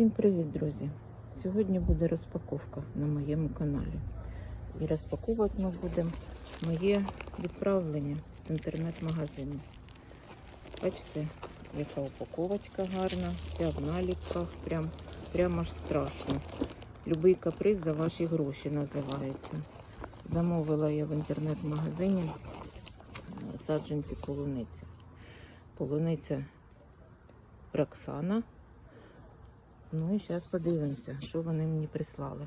Всім привіт, друзі! Сьогодні буде розпаковка на моєму каналі. І розпаковувати ми будемо моє відправлення з інтернет-магазину. Бачите, яка упаковочка гарна, вся в наліпках, прям, прямо аж страшно. Любий каприз за ваші гроші називається. Замовила я в інтернет-магазині е, саджанці полуниці. Полуниця Роксана. Ну і зараз подивимося, що вони мені прислали.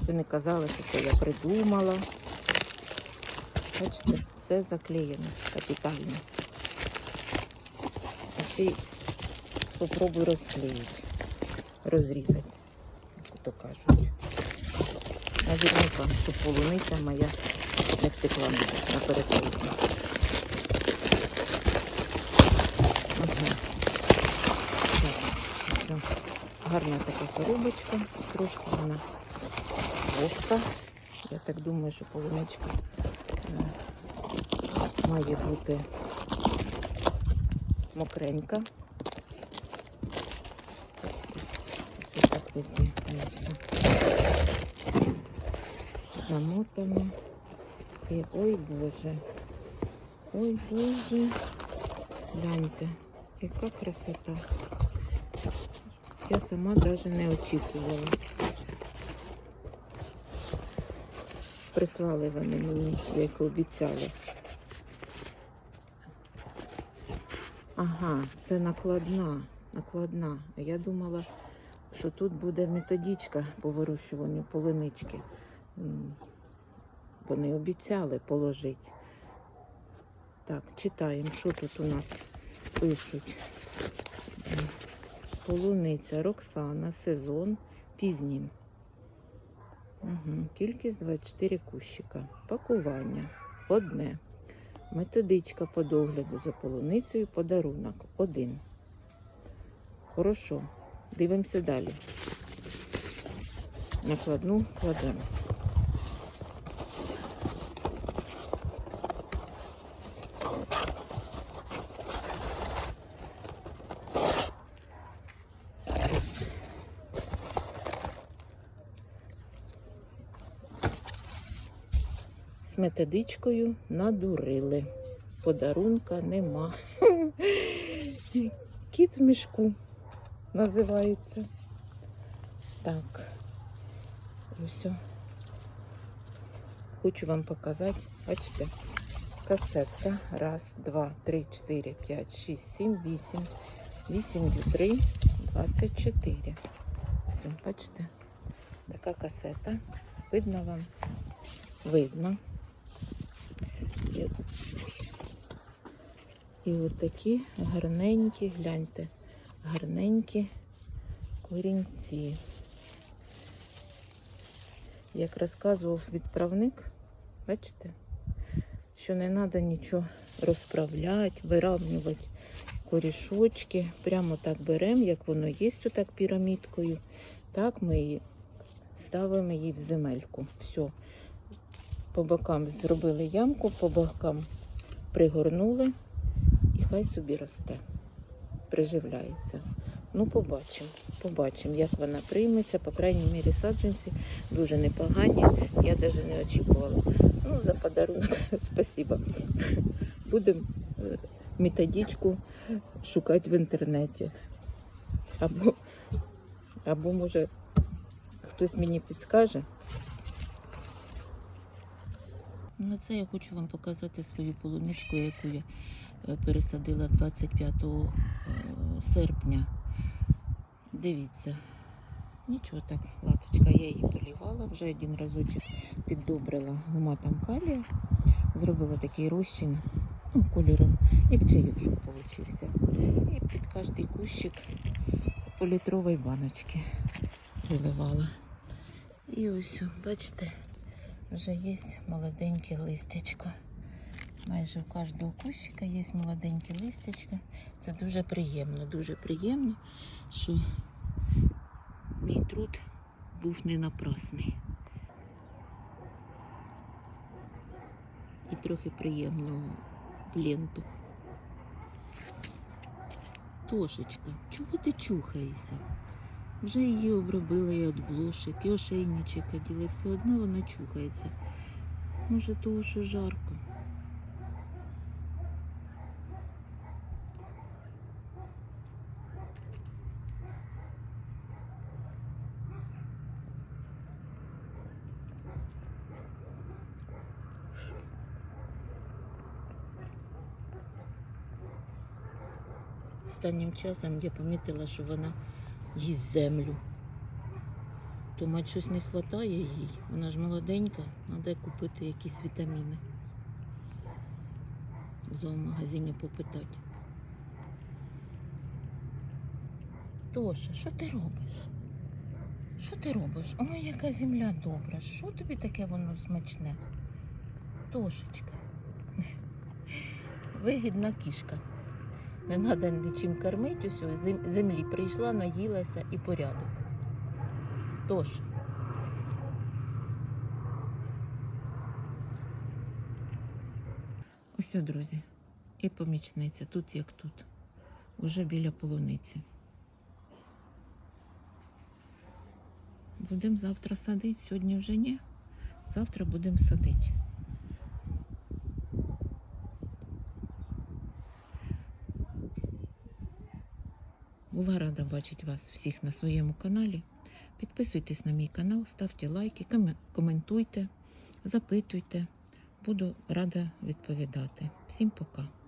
Ви не казали, що це я придумала. Бачите, все заклеєно капітально. А ще й розклеїти, розрізати, як то кажуть. Навірника, щоб полуниця моя не втекла на пересилку. Гарна така коробочка, трошки вона вовка. Я так думаю, що полуничка е, має бути мокренька. Ось так везде. воно все ой Боже. Ой Боже. Гляньте, яка красота. Я сама навіть не очікувала. Прислали вони мені, як і обіцяли. Ага, це накладна, накладна. А я думала, що тут буде методичка по вирощуванню полинички. Вони обіцяли положити. Так, читаємо, що тут у нас пишуть. Полуниця, Роксана, сезон, пізнін. Угу. Кількість 24 кущика. Пакування одне. Методичка по догляду за полуницею, подарунок один. Хорошо. Дивимося далі. Накладну кладемо. З методичкою надурили. Подарунка нема. Кіт в мішку називається. Так. Ось. Хочу вам показати. Бачите? Касетка. Раз, два, три, чотири, п'ять, шість, сім, вісім. Вісім, три, двадцять чотири. Ось, бачите? Така касета. Видно вам? Видно. І, і отакі гарненькі, гляньте, гарненькі корінці. Як розказував відправник, бачите, що не треба нічого розправляти, виравнювати корішочки. Прямо так беремо, як воно є, отак пірамідкою. Так ми її ставимо її в земельку. Все. По бокам зробили ямку, по бокам пригорнули і хай собі росте, приживляється. Ну, побачимо, побачимо, як вона прийметься. По крайній мірі саджанці дуже непогані. Я навіть не очікувала. Ну, за подарунок спасибо. Будемо е, методичку шукати в інтернеті. Або, або може, хтось мені підскаже. Ну, це я хочу вам показати свою полуничку, яку я е, пересадила 25 е, серпня. Дивіться, нічого так, латочка, я її полівала, вже один разочок піддобрила гуматом калія. Зробила такий розчин ну, кольором, як чайок, щоб получився. І під кожний кущик по літровій баночки виливала. І ось, бачите, вже є молоденьке листячко. Майже у кожного кущика є молоденьке листячко. Це дуже приємно, дуже приємно, що мій труд був не напрасний. І трохи приємного в ленту. Тошечка, чого ти чухаєшся? Вже її обробили і від блошик, і ошейничок оділи, все одно вона чухається. Може, того, що жарко. Останнім часом я помітила, що вона їсть землю. То мать щось не вистачає їй. Вона ж молоденька, треба купити якісь вітаміни. В зоомагазині попитати. Тоша, що ти робиш? Що ти робиш? Ой, яка земля добра. Що тобі таке воно смачне? Тошечка. Вигідна кішка. Не треба нічим кормити, усю землі прийшла, наїлася і порядок. Тож. Ось, друзі, і помічниця, тут як тут, уже біля полуниці. Будемо завтра садити, сьогодні вже ні. Завтра будемо садити. Була рада бачити вас всіх на своєму каналі. Підписуйтесь на мій канал, ставте лайки, коментуйте, запитуйте. Буду рада відповідати. Всім пока.